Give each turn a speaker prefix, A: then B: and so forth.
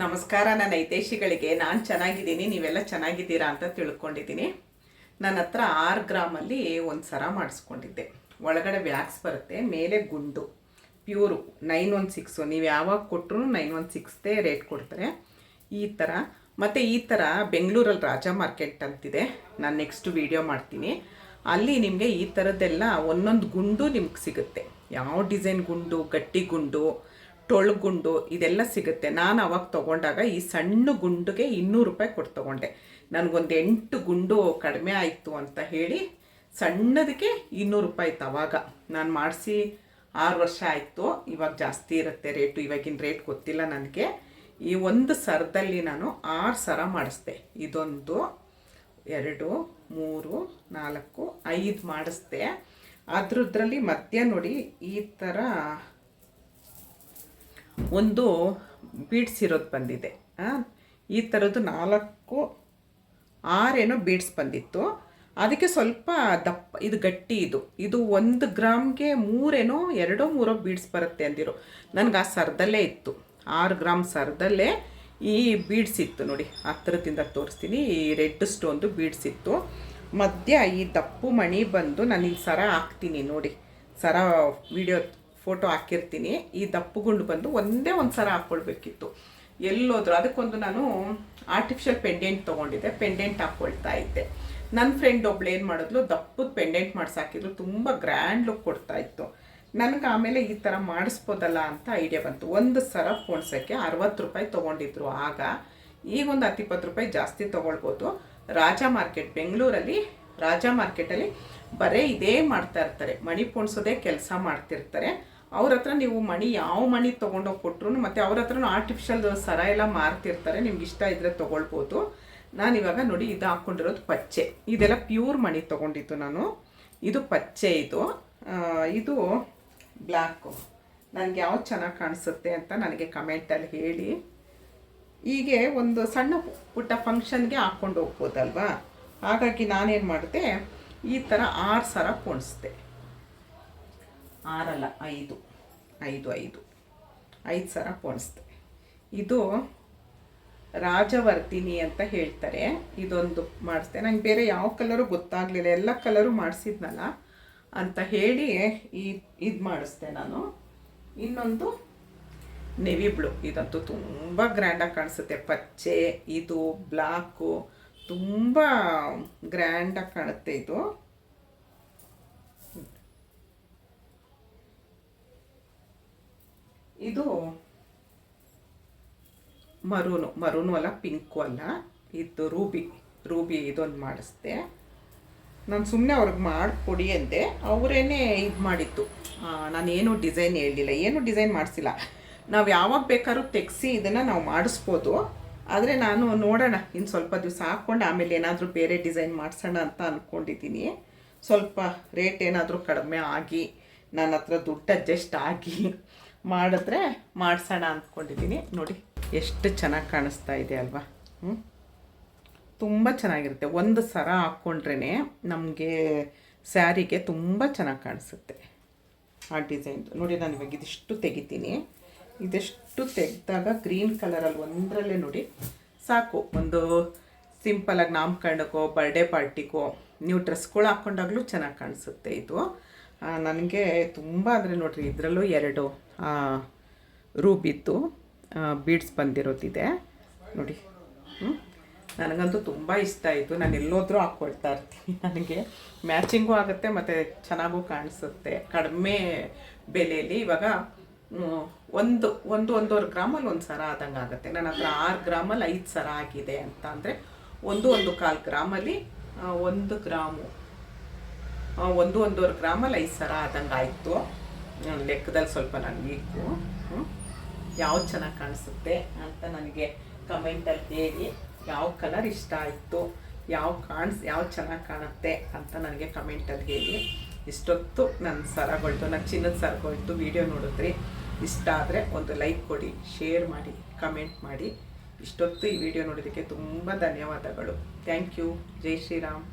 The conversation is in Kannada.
A: ನಮಸ್ಕಾರ, ನನ್ನ ಐತೇಶಿಗಳಿಗೆ ನಾನು ಚೆನ್ನಾಗಿದ್ದೀನಿ, ನೀವೆಲ್ಲ ಚೆನ್ನಾಗಿದ್ದೀರಾ ಅಂತ ತಿಳ್ಕೊಂಡಿದ್ದೀನಿ. ನನ್ನ ಹತ್ರ ಆರು ಗ್ರಾಮಲ್ಲಿ ಒಂದು ಸರ ಮಾಡಿಸ್ಕೊಂಡಿದ್ದೆ. ಒಳಗಡೆ ವ್ಯಾಕ್ಸ್ ಬರುತ್ತೆ, ಮೇಲೆ ಗುಂಡು. Pure, nine one six. ನೀವು ಯಾವಾಗ ಕೊಟ್ಟರು ನೈನ್ ಒನ್ ಸಿಕ್ಸ್ದೇ ರೇಟ್ ಕೊಡ್ತಾರೆ. ಈ ಥರ ಮತ್ತು ಈ ಥರ ಬೆಂಗಳೂರಲ್ಲಿ ರಾಜ ಮಾರ್ಕೆಟ್ ಅಂತಿದೆ. ನಾನು ನೆಕ್ಸ್ಟ್ ವೀಡಿಯೋ ಮಾಡ್ತೀನಿ. ಅಲ್ಲಿ ನಿಮಗೆ ಈ ಥರದ್ದೆಲ್ಲ ಒಂದೊಂದು ಗುಂಡು ನಿಮ್ಗೆ ಸಿಗುತ್ತೆ. ಯಾವ ಡಿಸೈನ್ ಗುಂಡು, ಗಟ್ಟಿ ಗುಂಡು ಟೊಳ್ಳು ಗುಂಡು ಇದೆಲ್ಲ ಸಿಗುತ್ತೆ. ನಾನು ಅವಾಗ ತೊಗೊಂಡಾಗ ಈ ಸಣ್ಣ ಗುಂಡುಗೆ ಇನ್ನೂರು ರೂಪಾಯಿ ಕೊಟ್ಟು ತೊಗೊಂಡೆ. ನನಗೊಂದು ಎಂಟು ಗುಂಡು ಕಡಿಮೆ ಆಯಿತು ಅಂತ ಹೇಳಿ ಸಣ್ಣದಕ್ಕೆ ಇನ್ನೂರು ರೂಪಾಯಿ ಇತ್ತು ಅವಾಗ. ನಾನು ಮಾಡಿಸಿ ಆರು ವರ್ಷ ಆಯಿತು. ಇವಾಗ ಜಾಸ್ತಿ ಇರುತ್ತೆ ರೇಟು. ಇವಾಗಿನ ರೇಟ್ ಗೊತ್ತಿಲ್ಲ ನನಗೆ. ಈ ಒಂದು ಸರದಲ್ಲಿ ನಾನು ಆರು ಸರ ಮಾಡಿಸ್ದೆ. ಇದೊಂದು, ಎರಡು, ಮೂರು, ನಾಲ್ಕು, ಐದು ಮಾಡಿಸ್ದೆ. ಅದ್ರದ್ರಲ್ಲಿ ಮಧ್ಯ ನೋಡಿ ಈ ಥರ ಒಂದು ಬೀಡ್ಸ್ ಇರೋದು ಬಂದಿದೆ. ಈ ಥರದ್ದು ನಾಲ್ಕು, ಆರೇನೋ ಬೀಡ್ಸ್ ಬಂದಿತ್ತು. ಅದಕ್ಕೆ ಸ್ವಲ್ಪ ದಪ್ಪ, ಇದು ಗಟ್ಟಿ ಇದು. ಇದು ಒಂದು ಗ್ರಾಮ್ಗೆ ಮೂರೇನೋ, ಎರಡೋ, ಮೂರೋ ಬೀಡ್ಸ್ ಬರುತ್ತೆ ಅಂದಿರು. ನನಗೆ ಆ ಸರದಲ್ಲೇ ಇತ್ತು. ಆರು ಗ್ರಾಮ್ ಸರದಲ್ಲೇ ಈ ಬೀಡ್ಸ್ ಇತ್ತು ನೋಡಿ. ಹತ್ತಿರದಿಂದ ತೋರಿಸ್ತೀನಿ. ಈ ರೆಡ್ ಸ್ಟೋನ್ದು ಬೀಡ್ಸ್ ಇತ್ತು. ಮಧ್ಯ ಈ ದಪ್ಪು ಮಣಿ ಬಂದು ನಾನು ಇಲ್ಲಿ ಸರ ಹಾಕ್ತೀನಿ ನೋಡಿ. ಸರ ವಿಡಿಯೋ ಫೋಟೋ ಹಾಕಿರ್ತೀನಿ. ಈ ದಪ್ಪುಗುಂಡು ಬಂದು ಒಂದೇ ಒಂದು ಸಲ ಹಾಕ್ಕೊಳ್ಬೇಕಿತ್ತು. ಎಲ್ಲೋದ್ರು ಅದಕ್ಕೊಂದು ನಾನು ಆರ್ಟಿಫಿಷಿಯಲ್ ಪೆಂಡೆಂಟ್ ತೊಗೊಂಡಿದ್ದೆ. ಪೆಂಡೆಂಟ್ ಹಾಕ್ಕೊಳ್ತಾ ಇದ್ದೆ. ನನ್ನ ಫ್ರೆಂಡ್ ಒಬ್ಳು ಏನು ಮಾಡಿದ್ಲು? ದಪ್ಪದ ಪೆಂಡೆಂಟ್ ಮಾಡ್ಸಾಕಿದ್ರು. ತುಂಬ ಗ್ರ್ಯಾಂಡ್ ಲುಕ್ ಕೊಡ್ತಾ ಇತ್ತು. ನನಗೆ ಆಮೇಲೆ ಈ ಥರ ಮಾಡಿಸ್ಬೋದಲ್ಲ ಅಂತ ಐಡಿಯಾ ಬಂತು. ಒಂದು ಸರ ಪೋಣ್ಸೋಕ್ಕೆ ಅರವತ್ತು ರೂಪಾಯಿ ತೊಗೊಂಡಿದ್ರು. ಆಗ ಈಗ ಒಂದು ಹತ್ತು ಇಪ್ಪತ್ತು ರೂಪಾಯಿ ಜಾಸ್ತಿ ತೊಗೊಳ್ಬೋದು. ರಾಜ ಮಾರ್ಕೆಟ್ ಬೆಂಗಳೂರಲ್ಲಿ, ರಾಜ ಮಾರ್ಕೆಟಲ್ಲಿ ಬರೀ ಇದೇ ಮಾಡ್ತಾ ಇರ್ತಾರೆ. ಮಣಿ ಪೋಣಿಸೋದೇ ಕೆಲಸ ಮಾಡ್ತಿರ್ತಾರೆ. ಅವ್ರ ಹತ್ರ ನೀವು ಮಣಿ ಯಾವ ಮಣಿ ತೊಗೊಂಡೋಗಿ ಕೊಟ್ಟರು ಮತ್ತು ಅವ್ರ ಹತ್ರನೂ ಆರ್ಟಿಫಿಷಿಯಲ್ ಸರ ಎಲ್ಲ ಮಾರ್ತಿರ್ತಾರೆ, ನಿಮ್ಗೆ ಇಷ್ಟ ಇದ್ದರೆ ತೊಗೊಳ್ಬೋದು. ನಾನು ಇವಾಗ ನೋಡಿ ಇದು ಹಾಕ್ಕೊಂಡಿರೋದು ಪಚ್ಚೆ. ಇದೆಲ್ಲ ಪ್ಯೂರ್ ಮಣಿ ತೊಗೊಂಡಿದ್ದು ನಾನು. ಇದು ಪಚ್ಚೆ ಇದು. ಇದು ಬ್ಲ್ಯಾಕು ನನಗೆ ಯಾವ್ದು ಚೆನ್ನಾಗಿ ಕಾಣಿಸುತ್ತೆ ಅಂತ ನನಗೆ ಕಮೆಂಟಲ್ಲಿ ಹೇಳಿ. ಹೀಗೆ ಒಂದು ಸಣ್ಣ ಪುಟ್ಟ ಫಂಕ್ಷನ್ಗೆ ಹಾಕ್ಕೊಂಡು ಹೋಗ್ಬೋದಲ್ವಾ? ಹಾಗಾಗಿ ನಾನೇನು ಮಾಡಿದೆ, ಈ ಥರ ಆರು ಸರ ಪೋಣಿಸ್ದೆ. ಆರಲ್ಲ, ಐದು. ಐದು ಐದು. ಐದು ಸರ ಪೋಣಿಸ್ದೆ ಇದು ರಾಜವರ್ತಿನಿ ಅಂತ ಹೇಳ್ತಾರೆ. ಇದೊಂದು ಮಾಡಿಸ್ದೆ ನಂಗೆ ಬೇರೆ ಯಾವ ಕಲರು ಗೊತ್ತಾಗಲಿಲ್ಲ. ಎಲ್ಲ ಕಲರು ಮಾಡಿಸಿದ್ನಲ್ಲ ಅಂತ ಹೇಳಿ ಈ ಇದು ಮಾಡಿಸ್ದೆ ನಾನು. ಇನ್ನೊಂದು ನೆವಿ ಬ್ಲೂ. ಇದಂತೂ ತುಂಬ ಗ್ರ್ಯಾಂಡಾಗಿ ಕಾಣಿಸುತ್ತೆ. ಪಚ್ಚೆ, ಇದು, ಬ್ಲಾಕು, ತುಂಬ ಗ್ರ್ಯಾಂಡಾಗಿ ಕಾಣುತ್ತೆ ಇದು. ಇದು ಮರೂನು ಮರೂನು ಅಲ್ಲ, ಪಿಂಕು ಅಲ್ಲ. ಇದು ರೂಬಿ ರೂಬಿ ಇದೊಂದು ಮಾಡಿಸ್ದೆ. ನಾನು ಸುಮ್ಮನೆ ಅವ್ರಿಗೆ ಮಾಡಿಕೊಡಿ ಅಂದೆ. ಅವರೇನೆ ಇದು ಮಾಡಿತ್ತು ನಾನು ನಾನೇನು ಡಿಸೈನ್ ಹೇಳಲಿಲ್ಲ. ಏನು ಡಿಸೈನ್ ಮಾಡಿಸಿಲ್ಲ. ನಾವು ಯಾವಾಗ ಬೇಕಾದ್ರೂ ತೆಗೆಸಿ ಇದನ್ನು ನಾವು ಮಾಡಿಸ್ಬೋದು. ಆದರೆ ನಾನು ನೋಡೋಣ ಇನ್ನು ಸ್ವಲ್ಪ ದಿವಸ ಹಾಕ್ಕೊಂಡು ಆಮೇಲೆ ಏನಾದರೂ ಬೇರೆ ಡಿಸೈನ್ ಮಾಡಿಸೋಣ ಅಂತ ಅಂದ್ಕೊಂಡಿದ್ದೀನಿ ಸ್ವಲ್ಪ ರೇಟ್ ಏನಾದರೂ ಕಡಿಮೆ ಆಗಿ ನನ್ನ ಹತ್ರ ದುಡ್ಡು ಅಡ್ಜಸ್ಟ್ ಆಗಿ ಮಾಡಿದ್ರೆ ಮಾಡಿಸೋಣ ಅಂದ್ಕೊಂಡಿದ್ದೀನಿ. ನೋಡಿ, ಎಷ್ಟು ಚೆನ್ನಾಗಿ ಕಾಣಿಸ್ತಾ ಇದೆ ಅಲ್ವಾ? ಹ್ಞೂ ತುಂಬ ಚೆನ್ನಾಗಿರುತ್ತೆ. ಒಂದು ಸರ ಹಾಕ್ಕೊಂಡ್ರೇ ನಮಗೆ ಸ್ಯಾರಿಗೆ ತುಂಬ ಚೆನ್ನಾಗಿ ಕಾಣಿಸುತ್ತೆ ಆ ಡಿಸೈನ್ ನೋಡಿ, ನಾನು ಇವಾಗ ಇದಿಷ್ಟು ತೆಗಿತೀನಿ. ಇದೆಷ್ಟು ತೆಗೆದಾಗ ಗ್ರೀನ್ ಕಲರಲ್ಲಿ ಒಂದರಲ್ಲೇ ನೋಡಿ ಸಾಕು. ಒಂದು ಸಿಂಪಲಾಗಿ ನಾಮಕರಣಕ್ಕೋ, ಬರ್ಡೇ ಪಾರ್ಟಿಗೋ ನೀವು ಡ್ರೆಸ್ಗಳು ಹಾಕ್ಕೊಂಡಾಗಲೂ ಚೆನ್ನಾಗಿ ಕಾಣಿಸುತ್ತೆ ಇದು. ನನಗೆ ತುಂಬ ಅಂದರೆ ನೋಡಿರಿ, ಇದರಲ್ಲೂ ಎರಡು ರೂಬಿದ್ದು ಬೀಡ್ಸ್ ಬಂದಿರೋದಿದೆ. ನೋಡಿ. ಹ್ಞೂ ನನಗಂತೂ ತುಂಬ ಇಷ್ಟ ಆಯಿತು. ನಾನು ಎಲ್ಲೋದ್ರೂ ಹಾಕ್ಕೊಳ್ತಾ ಇರ್ತೀನಿ. ನನಗೆ ಮ್ಯಾಚಿಂಗೂ ಆಗುತ್ತೆ, ಮತ್ತು ಚೆನ್ನಾಗೂ ಕಾಣಿಸುತ್ತೆ. ಕಡಿಮೆ ಬೆಲೆಯಲ್ಲಿ ಇವಾಗ ಒಂದು ಒಂದು ಒಂದೂವರೆ ಗ್ರಾಮಲ್ಲಿ ಒಂದು ಸರ ಆದಂಗೆ ಆಗುತ್ತೆ. ನನ್ನ ಹತ್ರ ಆರು ಗ್ರಾಮಲ್ಲಿ ಐದು ಸರ ಆಗಿದೆ ಅಂತ ಅಂದರೆ, ಒಂದು ಒಂದು ಕಾಲು ಗ್ರಾಮಲ್ಲಿ ಒಂದು ಗ್ರಾಮು ಒಂದು ಒಂದೂವರೆ ಗ್ರಾಮಲ್ಲಿ ಐದು ಸರ ಆದಂಗೆ ಆಯಿತು. ಲೆಕ್ಕದಲ್ಲಿ ಸ್ವಲ್ಪ ನಾನು ವೀಕು. ಯಾವ್ದು ಚೆನ್ನಾಗಿ ಕಾಣಿಸುತ್ತೆ ಅಂತ ನನಗೆ ಕಮೆಂಟಲ್ಲಿ ಹೇಳಿ. ಯಾವ ಕಲರ್ ಇಷ್ಟ ಆಯಿತು, ಯಾವ ಕಾಣಿಸ್ ಯಾವ ಚೆನ್ನಾಗಿ ಕಾಣುತ್ತೆ ಅಂತ ನನಗೆ ಕಮೆಂಟಲ್ಲಿ ಹೇಳಿ. ಇಷ್ಟೊತ್ತು ನನ್ನ ಸರಗಳ್ದು ನನ್ನ ಚಿನ್ನದ ಸರಗಳ್ದು ವಿಡಿಯೋ ನೋಡಿದ್ರಿ ಇಷ್ಟ ಆದರೆ ಒಂದು ಲೈಕ್ ಕೊಡಿ ಶೇರ್ ಮಾಡಿ ಕಮೆಂಟ್ ಮಾಡಿ. ಇಷ್ಟೊತ್ತು ಈ ವಿಡಿಯೋ ನೋಡೋದಕ್ಕೆ ತುಂಬ ಧನ್ಯವಾದಗಳು. ಥ್ಯಾಂಕ್ ಯು ಜೈ ಶ್ರೀರಾಮ್.